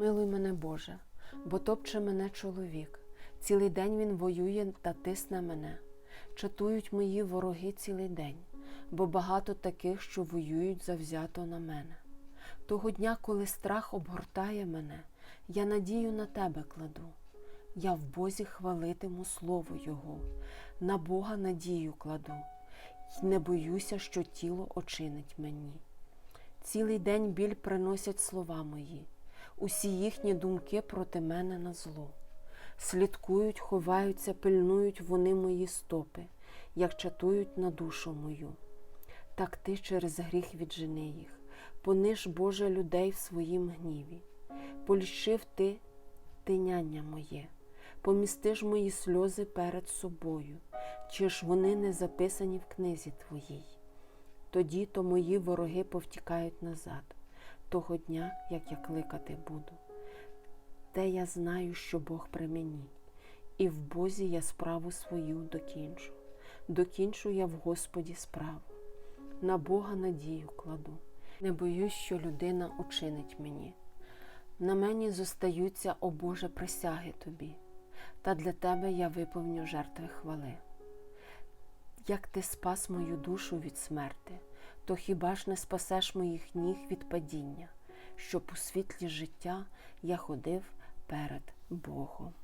Милуй мене, Боже, бо топче мене чоловік. Цілий день він воює та тисне мене. Чатують мої вороги цілий день, бо багато таких, що воюють завзято на мене. Того дня, коли страх обгортає мене, я надію на тебе кладу. Я в Бозі хвалитиму слово Його, на Бога надію кладу, й не боюся, що тіло очинить мені. Цілий день біль приносять слова мої, усі їхні думки проти мене на зло. Слідкують, ховаються, пильнують вони мої стопи, як чатують на душу мою. Так ти через гріх віджени їх, пониж, Боже, людей в своїм гніві. Польщив ти тиняння моє, помісти ж мої сльози перед собою, чи ж вони не записані в книзі твоїй. Тоді то мої вороги повтікають назад, того дня, як я кликати буду. Те я знаю, що Бог при мені, і в Бозі я справу свою докінчу. Докінчу я в Господі справу. На Бога надію кладу. Не боюсь, що людина учинить мені. На мені зостаються, о Боже, присяги тобі, та для тебе я виповню жертви хвали. Як ти спас мою душу від смерти, то хіба ж не спасеш моїх ніг від падіння, щоб у світлі життя я ходив перед Богом.